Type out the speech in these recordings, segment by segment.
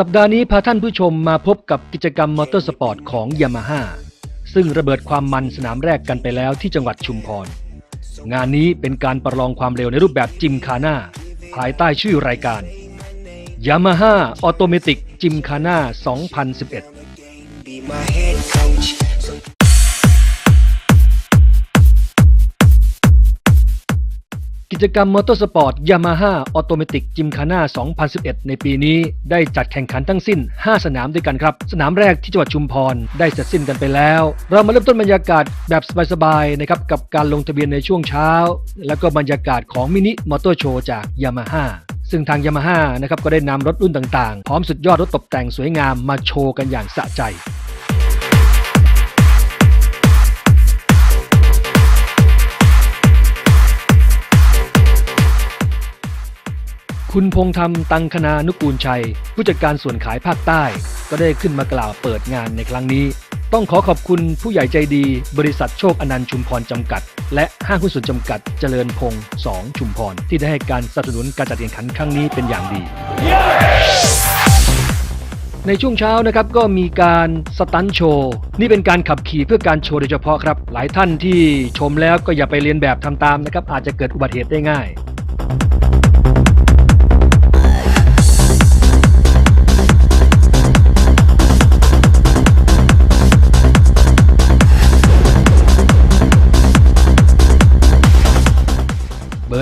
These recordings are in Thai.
สัปดาห์นี้พาท่านผู้ชมมาพบกับกิจกรรมมอเตอร์สปอร์ตของยามาฮ่าซึ่งระเบิดความมันสนามแรกกันไปแล้วที่จังหวัดชุมพร งานนี้เป็นการประลองความเร็วในรูปแบบจิมคาน่าภายใต้ชื่อรายการ Yamaha Automatic Gymkhana 2011 กิจกรรมมอเตอร์สปอร์ตยามาฮ่าออโตเมติกจิมคาน่า 2011 ในปีนี้ได้จัดแข่งขันทั้งสิ้น 5 สนามด้วยกันครับ สนามแรกที่จังหวัดชุมพร ได้เสร็จสิ้นกันไปแล้ว เรามาเริ่มต้นบรรยากาศแบบสบายๆนะครับกับการลงทะเบียนในช่วงเช้า แล้วก็บรรยากาศของมินิมอเตอร์โชว์จากยามาฮ่าซึ่งทางยามาฮ่านะครับก็ได้นำรถรุ่นต่างๆ พร้อมสุดยอดรถตกแต่งสวยงามมาโชว์กันอย่างสะใจ คุณพงษ์ธรรมตังคณานุกูลชัย ผู้จัดการส่วนขายภาคใต้ ก็ได้ขึ้นมากล่าวเปิดงานในครั้งนี้ ต้องขอขอบคุณผู้ใหญ่ใจดี บริษัทโชคอนันต์ชุมพรจำกัด และห้างหุ้นส่วนจำกัดเจริญพงษ์2ชุมพร ที่ได้ให้การสนับสนุนการจัดแข่งขันครั้งนี้เป็นอย่างดี ในช่วงเช้านะครับก็มีการสตันโชว์นี่เป็นการขับขี่เพื่อการโชว์โดยเฉพาะครับ หลายท่านที่ชมแล้วก็อย่าไปเรียนแบบทำตามนะครับอาจจะเกิดอุบัติเหตุได้ง่าย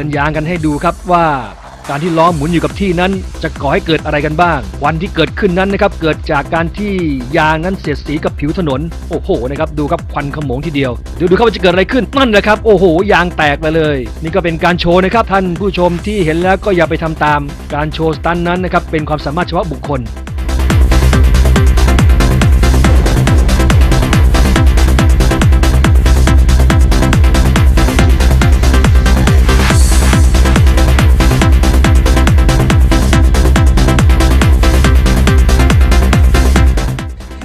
นยางกันให้ดูครับว่าการที่ล้อหมุนอยู่กับที่นั้นจะก่อให้เกิดอะไรกันบ้าง วันที่เกิดขึ้นนั้นนะครับเกิดจากการที่ยางนั้นเสียดสีกับผิวถนน โอ้โหนะครับดูครับควันขโมงทีเดียวเดี๋ยวดูครับว่าจะเกิดอะไรขึ้นนั่นแหละครับโอ้โหยางแตกไปเลย นี่ก็เป็นการโชว์นะครับท่านผู้ชมที่เห็นแล้วก็อย่าไปทำตาม การโชว์สตันนั้นนะครับเป็นความสามารถเฉพาะบุคคล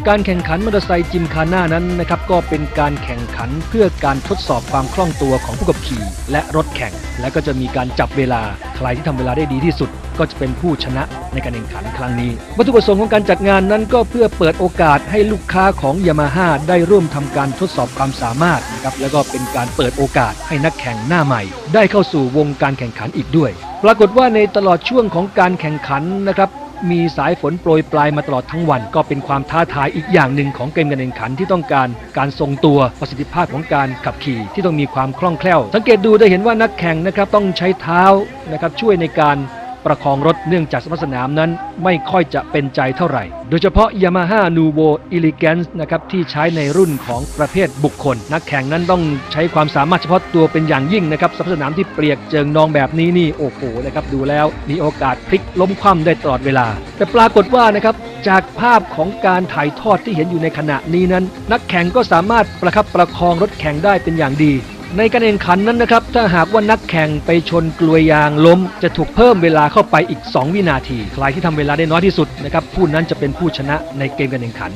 การแข่งขันมอเตอร์ไซค์จิมคาน่านั้นนะครับก็เป็นการแข่งขันเพื่อการทดสอบความคล่องตัวของผู้ขับขี่ และรถแข่ง และก็จะมีการจับเวลา ใครที่ทำเวลาได้ดีที่สุด ก็จะเป็นผู้ชนะในการแข่งขันครั้งนี้ วัตถุประสงค์ของการจัดงานนั้นก็เพื่อเปิดโอกาสให้ลูกค้าของยามาฮ่าได้ร่วมทำการทดสอบความสามารถนะครับแล้วก็เป็นการเปิดโอกาสให้นักแข่งหน้าใหม่ ได้เข้าสู่วงการแข่งขันอีกด้วย ปรากฏว่าในตลอดช่วงของการแข่งขันนะครับ มีสายฝนโปรยปลายมาตลอดทั้งวัน ก็เป็นความท้าทายอีกอย่างหนึ่งของเกมการแข่งขันที่ต้องการการทรงตัวประสิทธิภาพของการขับขี่ที่ต้องมีความคล่องแคล่ว สังเกตดูได้เห็นว่านักแข่งนะครับต้องใช้เท้านะครับช่วยในการ ประคองรถเนื่องจากสภาพสนามนั้นไม่ค่อยจะเป็นใจเท่าไหร่ โดยเฉพาะ Yamaha Nuvo Elegance นะครับที่ใช้ในรุ่นของประเภทบุคคล นักแข่งนั้นต้องใช้ความสามารถเฉพาะตัวเป็นอย่างยิ่งนะครับสภาพสนามที่เปียกเจิงนองแบบนี้นี่โอ้โหนะครับดูแล้วมีโอกาสพลิกล้มคว่ำได้ตลอดเวลา แต่ปรากฏว่านะครับจากภาพของการถ่ายทอดที่เห็นอยู่ในขณะนี้นั้น นักแข่งก็สามารถประคับประคองรถแข่งได้เป็นอย่างดี ในการแข่งขันนั้นนะครับ ถ้าหากว่านักแข่งไปชนกลวยยางล้ม จะถูกเพิ่มเวลาเข้าไปอีก 2 วินาที ใครที่ทำเวลาได้น้อยที่สุดนะครับผู้นั้นจะเป็นผู้ชนะในเกมการแข่งขัน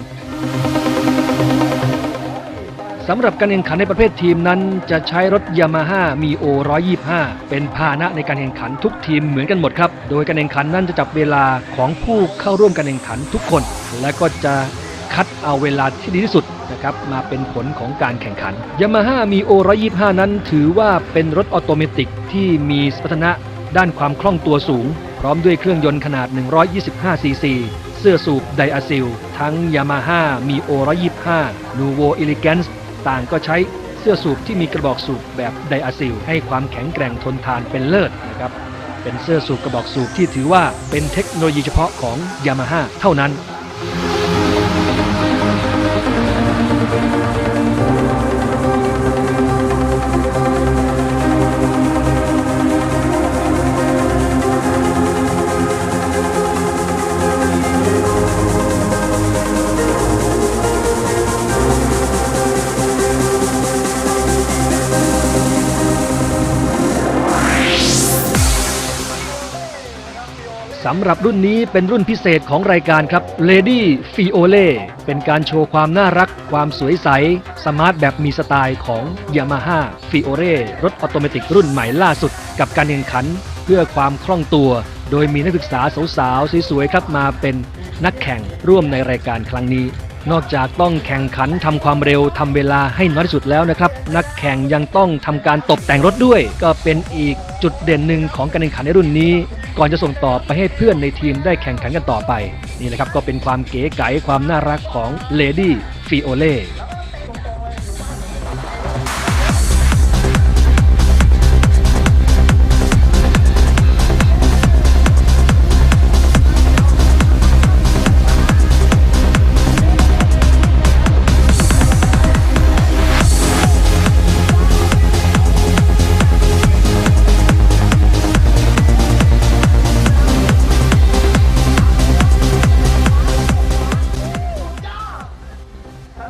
สำหรับการแข่งขันในประเภททีมนั้น จะใช้รถยามาฮ่ามีโอ125 เป็นพาหนะในการแข่งขันทุกทีมเหมือนกันหมดครับ โดยการแข่งขันนั้นจะจับเวลาของผู้เข้าร่วมการแข่งขันทุกคน และก็จะ คัดเอาเวลาที่ดีที่สุดนะครับมาเป็นผลของการแข่งขันยามาฮ่ามีโอ125นั้นถือว่าเป็นรถออโตเมติกที่มีสมรรถนะด้านความคล่องตัวสูง พร้อมด้วยเครื่องยนต์ขนาด 125 ซีซีเสื้อสูบไดอะซิล ทั้ง Yamaha m i o 125 Nuvo Elegance ต่างก็ใช้เสื้อสูบที่มีกระบอกสูบแบบไดอะซิล ให้ความแข็งแกร่งทนทานเป็นเลิศนะครับเป็นเสื้อสูบกระบอกสูบที่ถือว่าเป็นเทคโนโลยีเฉพาะของ Yamaha เท่านั้นำหรับรุ่นนี้เป็นรุ่นพิเศษของรายการครับ Lady Fiole เป็นการโชว์ความน่ารัก ความสวยใส สมาร์ทแบบมีสไตล์ของ Yamaha Fiore รถออโตเมติกรุ่นใหม่ล่าสุด กับการแข่งขัน เพื่อความคล่องตัว โดยมีนักศึกษาสาวๆสวยๆครับมาเป็นนักแข่งร่วมในรายการครั้งนี้ นอกจากต้องแข่งขันทำความเร็วทำเวลาให้น้อยที่สุดแล้วนะครับ นักแข่งยังต้องทำการตกแต่งรถด้วย ก็เป็นอีก จุดเด่นหนึ่งของการแข่งขันในรุ่นนี้ ก่อนจะส่งต่อไปให้เพื่อนในทีมได้แข่งขันกันต่อไป นี่แหละครับก็เป็นความเก๋ไก๋ความน่ารักของเลดี้ฟิโอเล่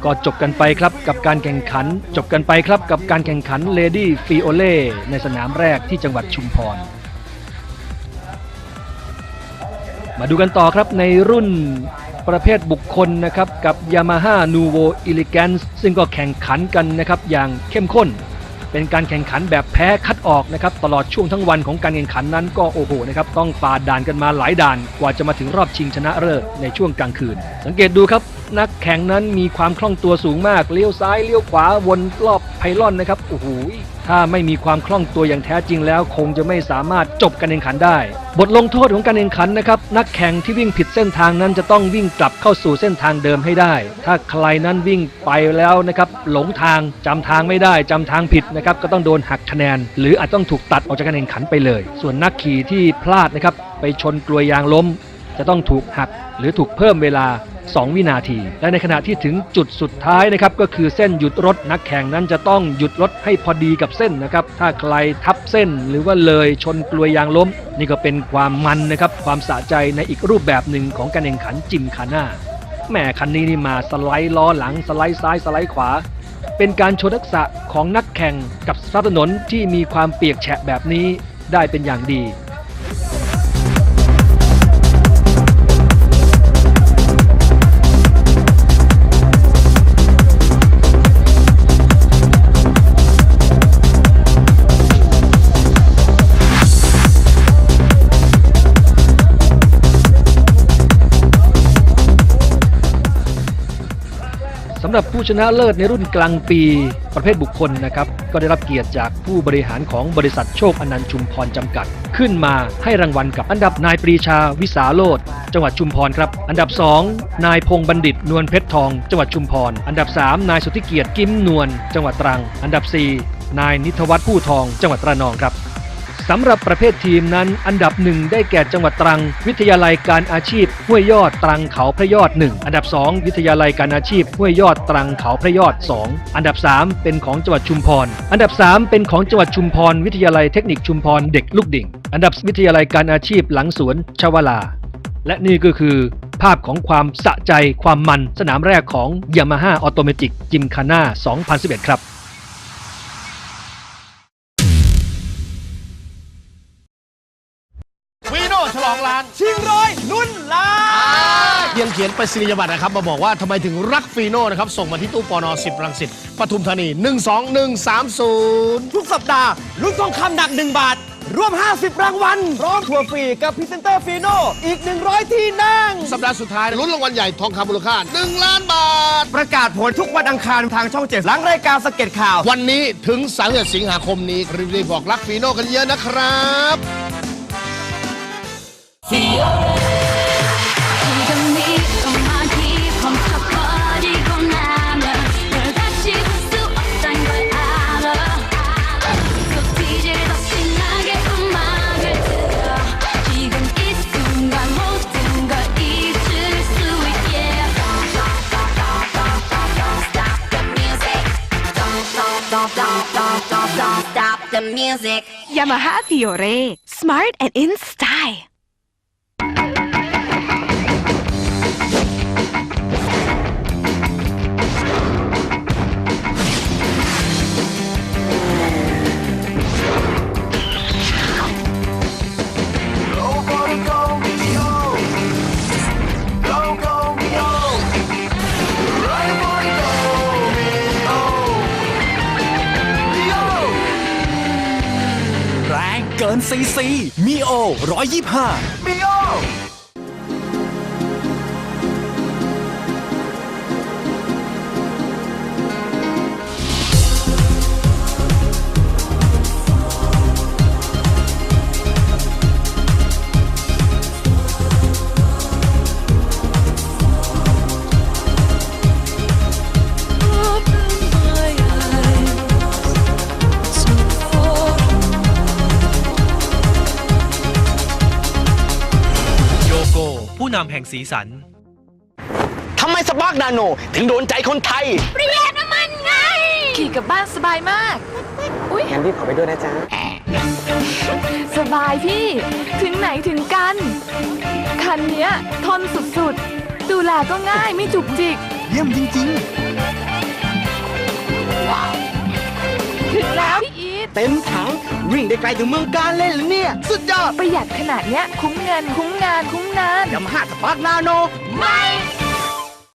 ก็จบกันไปครับกับการแข่งขัน จบกันไปครับกับการแข่งขัน Lady f i o l e ในสนามแรกที่จังหวัดชุมพร มาดูกันต่อครับในรุ่นประเภทบุคคลนะครับกับ Yamaha Nuvo Elegance ซึ่งก็แข่งขันกันนะครับอย่างเข้มข้น เป็นการแข่งขันแบบแพ้คัดออกนะครับตลอดช่วงทั้งวันของการแข่งขันนั้นก็โอ้โหนะครับต้องฝ่าด่านกันมาหลายด่านกว่าจะมาถึงรอบชิงชนะเลิศในช่วงกลางคืน สังเกตดูครับ นักแข่งนั้นมีความคล่องตัวสูงมาก เลี้ยวซ้ายเลี้ยวขวาวนรอบไพลอนนะครับ โอ้โห ถ้าไม่มีความคล่องตัวอย่างแท้จริงแล้ว คงจะไม่สามารถจบการแข่งขันได้ บทลงโทษของการแข่งขันนะครับ นักแข่งที่วิ่งผิดเส้นทางนั้นจะต้องวิ่งกลับเข้าสู่เส้นทางเดิมให้ได้ ถ้าใครนั้นวิ่งไปแล้วนะครับ หลงทางจำทางไม่ได้จำทางผิดนะครับ ก็ต้องโดนหักคะแนน หรืออาจต้องถูกตัดออกจากการแข่งขันไปเลย ส่วนนักขี่ที่พลาดนะครับ ไปชนกลวยยางล้ม จะต้องถูกหักหรือถูกเพิ่มเวลา 2 วินาที และในขณะที่ถึงจุดสุดท้ายนะครับก็คือเส้นหยุดรถนักแข่งนั้นจะต้องหยุดรถให้พอดีกับเส้นนะครับถ้าใครทับเส้นหรือว่าเลยชนกลวยยางล้ม นี่ก็เป็นความมันนะครับความสะใจในอีกรูปแบบหนึ่งของการแข่งขันจิมคาน่าแหมคันนี้นี่มาสไลด์ล้อหลังสไลด์ซ้ายสไลด์ขวา เป็นการโชว์ทักษะของนักแข่งกับสภาพถนนที่มีความเปียกแฉะแบบนี้ได้เป็นอย่างดี สำหรับผู้ชนะเลิศในรุ่นกลางปีประเภทบุคคลนะครับ ก็ได้รับเกียรติจากผู้บริหารของบริษัทโชคอนันต์ชุมพรจำกัด ขึ้นมาให้รางวัลกับอันดับนายปรีชาวิสาโรธจังหวัดชุมพรครับ อันดับ 2 นายพงษ์บัณฑิต นวลเพชรทอง จังหวัดชุมพร อันดับ 3 นายสุทธิเกียรติกิมนวลจังหวัดตรัง อันดับ 4 นายนิทวัฒน์ผู้ทอง จังหวัดระนองครับ สำหรับประเภททีมนั้นอันดับหนึ่งได้แก่จังหวัดตรัง วิทยาลัยการอาชีพห้วยยอดตรังเขาพระยอด 1 อันดับ 2 วิทยาลัยการอาชีพห้วยยอดตรังเขาพระยอด 2 อันดับ 3 เป็นของจังหวัดชุมพร อันดับ 3 เป็นของจังหวัดชุมพร วิทยาลัยเทคนิคชุมพรเด็กลูกดิ่ง อันดับวิทยาลัยการอาชีพหลังสวนชวลา และนี่ก็คือภาพของความสะใจความมันสนามแรกของ Yamaha Automatic Gymkhana 2011 ครับ ไปสิริยบัตรนะครับ มาบอกว่าทำไมถึงรักฟีโน่นะครับ ส่งมาที่ตู้ปอนอ10รังสิตปทุมธานี 12130 ทุกสัปดาห์ลุ้นทองคำหนัก 1 บาท รวม 50 รางวัลพร้อมทัวร์ฟรีกับพรีเซนเตอร์ฟีโนอีก 100 ที่นั่ง สัปดาห์สุดท้ายลุ้นรางวัลใหญ่ทองคำมูลค่า 1 ล้านบาท ประกาศผลทุกวันอังคารทางช่องเจ็ดหลังรายการสเก็ตข่าว วันนี้ถึง31สิงหาคมนี้รีบๆบอกรักฟีโน่กันเยอะนะครับ지금 stop, stop, stop, stop, stop, don't stop the music Yamaha Fiore, smart and in style. ซีซีมีโอร้อยยี่ห้ามีโอ นำแห่งสีสัน ทำไมสปาร์กนาโน ถึงโดนใจคนไทย ประหยัดน้ำมันไง ขี่กลับบ้านสบายมาก อุ๊ยงั้นพี่ขอไปด้วยนะจ๊ะ สบายพี่ ถึงไหนถึงกัน คันเนี้ยทนสุดๆ ดูแลก็ง่ายไม่จุกจิก เยี่ยมจริงถึงแล้วพี่ อีทๆเต็มถังวิ่งได้ไกลถึงเมืองการเล่นเลยเนี่ย สุดยอดประหยัดขนาดเนี้ยคุ้มเงินคุ้มงานคุ้มนาน ยามาฮ่าสปาร์กนาโน ไม่